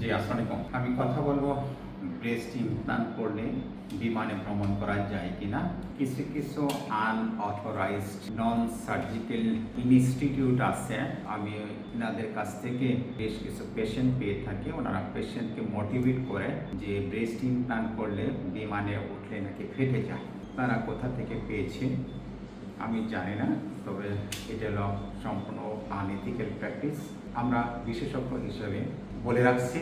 জি আসসালামাইকুম আমি কথা বলব ব্রেস্ট ইমপ্লান্ট করলে বিমানে ভ্রমণ করা যায় কিনা? কিছু কিছু আনঅথরাইজড নন সার্জিক্যাল ইনস্টিটিউট আছে। আমি এনাদের কাছ থেকে বেশ কিছু পেশেন্ট পেয়ে থাকি। ওনারা পেশেন্টকে মোটিভেট করে যে ব্রেস্ট ইমপ্লান্ট করলে বিমানে উঠলে নাকি ফেটে যায়। তারা কোথা থেকে পেয়েছে? আমি জানি না, তবে এটা হলো সম্পূর্ণ আনএথিক্যাল প্র্যাকটিস আমরা বিশেষজ্ঞ হিসেবে বলে রাখছি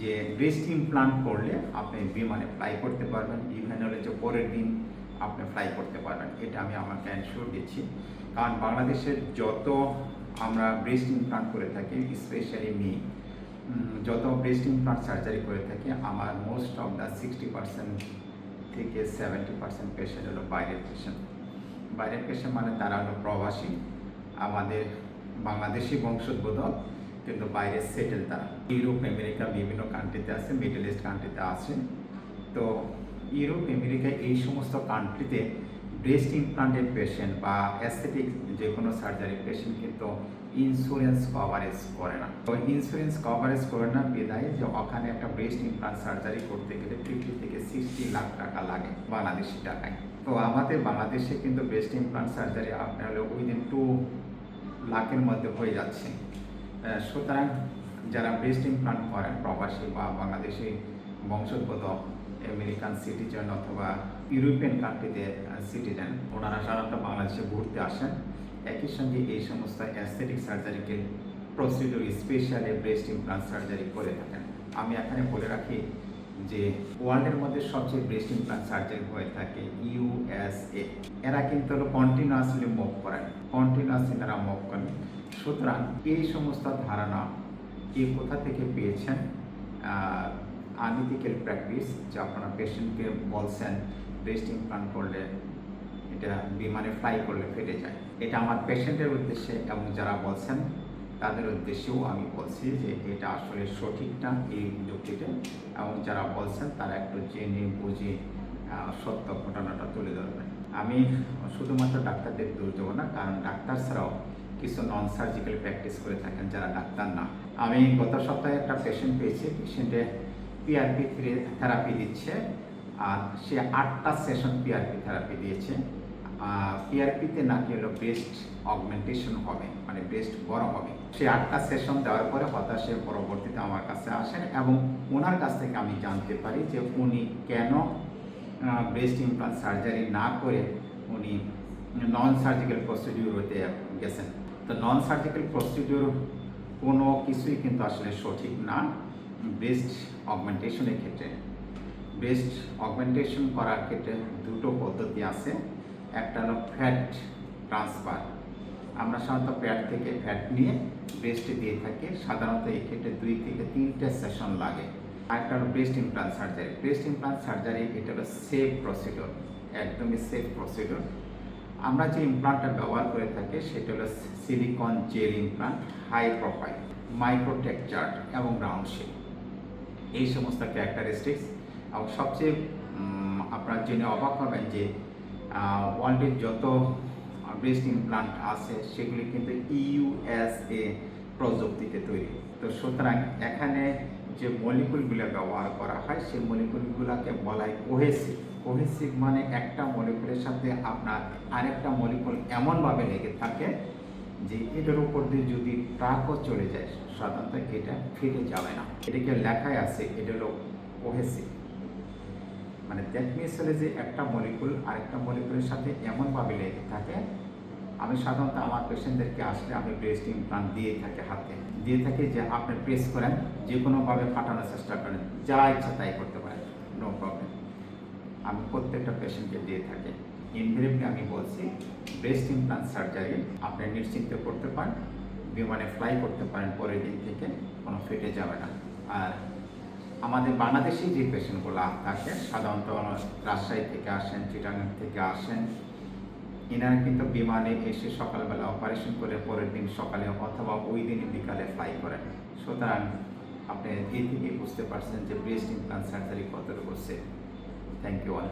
যে ব্রেস্ট ইমপ্লান্ট করলে আপনি বিমানে ফ্লাই করতে পারবেন। ইভেন হলে যে পরের দিন আপনি ফ্লাই করতে পারবেন। এটা আমি আমার অ্যানশিওর দিচ্ছি। কারণ বাংলাদেশের যত আমরা ব্রেস্ট ইমপ্লান্ট করে থাকি স্পেশালি মি যত ব্রেস্ট ইমপ্লান্ট সার্জারি করে থাকি, আমার most of the sixty percent থেকে সেভেন্টি পার্সেন্ট পেশেন্ট হলো বাইরের পেশেন্ট বাইরের পেশেন্ট মানে তারা হলো প্রবাসী। আমাদের বাংলাদেশি বংশোদ্বোধক কিন্তু বাইরে সেটেল তারা। ইউরোপ আমেরিকা বিভিন্ন কান্ট্রিতে আছে মিডল ইস্ট কান্ট্রিতে আছে। তো ইউরোপ আমেরিকা এই সমস্ত কান্ট্রিতে ব্রেস্ট ইমপ্লান্টেড পেশেন্ট বা অ্যাস্থেটিক যে কোনো সার্জারি পেশেন্ট কিন্তু ইন্স্যুরেন্স কভারেজ করে না। তো ইন্স্যুরেন্স কভারেজ করে না বিদায় যে ওখানে একটা ব্রেস্ট ইমপ্লান্ট সার্জারি করতে গেলে ফিফটি থেকে সিক্সটি লাখ টাকা লাগে বাংলাদেশি টাকায়। তো আমাদের বাংলাদেশে কিন্তু ব্রেস্ট ইমপ্লান্ট সার্জারি আপনার হলো উইদিন টু লাখের মধ্যে হয়ে যাচ্ছে। সুতরাং যারা ব্রেস্ট ইমপ্লান্ট করেন প্রবাসী বা বাংলাদেশি বংশোদ্ভূত আমেরিকান সিটিজেন অথবা ইউরোপিয়ান কান্ট্রিতে সিটিজেন ওনারা সাধারণত বাংলাদেশে ঘুরতে আসেন। একই সঙ্গে এই সমস্ত aesthetic সার্জারিকে procedure specially breast implant surgery করে থাকেন। আমি এখানে বলে রাখি যে ওয়ার্ল্ডের মধ্যে সবচেয়ে ব্রেস্ট ইমপ্লান্ট সার্জারি হয়ে থাকে ইউএসএ এরা কিন্তু হলো কন্টিনিউয়াসলি মুভ করেন কন্টিনিউয়াসলি তারা মুভ করেন সুতরাং এই সমস্ত ধারণা কে কোথা থেকে পেয়েছেন? আনইথিক্যাল প্র্যাকটিস যে আপনারা পেশেন্টকে বলছেন ব্রেস্ট ইমপ্লান্ট করলে এটা বিমানে ফ্লাই করলে ফেটে যায়। এটা আমার পেশেন্টের উদ্দেশ্যে এবং যারা বলছেন তাদের উদ্দেশ্যেও আমি বলছি যে এটা আসলে সঠিক না এই যুক্তিটা এবং যারা বলছেন তারা একটু জেনে বুঝে সত্য ঘটনাটা তুলে ধরবেন। আমি শুধুমাত্র ডাক্তারদের দূর দেবো না, কারণ ডাক্তার ছাড়াও কিছু নন সার্জিক্যাল প্র্যাকটিস করে থাকেন যারা ডাক্তার না। আমি গত সপ্তাহে একটা পেশেন্ট পেয়েছি পেশেন্টে পিআরপি থেরাপি দিচ্ছে, আর সে আটটা সেশন পিআরপি থেরাপি দিয়েছে। পিআরপিতে নাকি হলো ব্রেস্ট অগমেন্টেশন হবে মানে ব্রেস্ট বড় হবে। সে আটটা সেশন দেওয়ার পরে হতাশে পরবর্তীতে আমার কাছে আসেন এবং ওনার কাছ থেকে আমি জানতে পারি যে উনি কেন ব্রেস্ট ইমপ্লান্ট সার্জারি না করে উনি নন সার্জিক্যাল প্রসিডিউরতে গেছেন। তো নন সার্জিক্যাল প্রসিডিউর কোনো কিছুই কিন্তু আসলে সঠিক না ব্রেস্ট অগমেন্টেশনের ক্ষেত্রে। ব্রেস্ট অগমেন্টেশন করার ক্ষেত্রে দুটো পদ্ধতি আছে। একটা হলো ফ্যাট ট্রান্সফার আমরা সাধারণত ফ্যাট থেকে ফ্যাট নিয়ে ব্রেস্টে দিয়ে থাকি। সাধারণত এই ক্ষেত্রে দুই থেকে তিনটে সেশন লাগে। আরেকটা হলো breast implant surgery breast implant surgery এটা হলো সেফ প্রসিডিওর একদমই সেফ প্রসিডিওর আমরা যে ইমপ্লান্টটা ব্যবহার করে থাকি, সেটা হলো silicone gel implant high profile microtexture এবং রাউন্ড শেপ এই সমস্ত ক্যারেক্টারিস্টিক্স এবং সবচেয়ে আপনারা জেনে অবাক হবেন যে ওয়ার্ল্ডের যত ব্রেস্ট ইমপ্লান্ট আছে, সেগুলি কিন্তু ইউএসএ প্রযুক্তিতে তৈরি। তো সুতরাং এখানে যে মলিকুলগুলো ব্যবহার করা হয়, সেই মলিকুলগুলোকে বলা হয় কোহেসিভ কোহেসিভ মানে একটা মলিকুলের সাথে আপনার আরেকটা মলিকুল এমনভাবে লেগে থাকে যে এটার উপর দিয়ে যদি ট্রাকও চলে যায়, সাধারণত এটা ফেটে যাবে না। এটাকে লেখায় আছে, এটা হলো কোহেসিভ মানে দ্যাট হলে যে একটা মলিকুল আরেকটা মলিকুলের সাথে এমনভাবে লেগে থাকে, আমি সাধারণত আমার পেশেন্টদেরকে আসলে আমি ব্রেস্ট ইমপ্লান্ট দিয়ে থাকি হাতে। দিয়ে থাকি যে আপনি প্রেস করেন, যে কোনোভাবে ফাটানোর চেষ্টা করেন, যা ইচ্ছা তাই করতে পারেন নো প্রবলেম আমি প্রত্যেকটা পেশেন্টকে দিয়ে থাকি। ইনভেরিবলি আমি বলছি ব্রেস্ট ইমপ্লান্ট সার্জারি আপনি নিশ্চিন্ত করতে পারেন, বিমানে ফ্লাই করতে পারেন পরের দিন থেকে, কোনো ফেটে যাবে না। আর আমাদের বাংলাদেশি যে পেশেন্টগুলো থাকে সাধারণত রাজশাহী থেকে আসেন, চিটাগাং থেকে আসেন, এনারা কিন্তু বিমানে এসে সকালবেলা অপারেশন করে পরের দিন সকালে অথবা ওই দিনই বিকালে ফ্লাই করেন। সুতরাং আপনি এ থেকে বুঝতে পারছেন যে ব্রেস্ট ইমপ্লান্ট সার্জারি কতটুকু সেফ থ্যাংক ইউ অল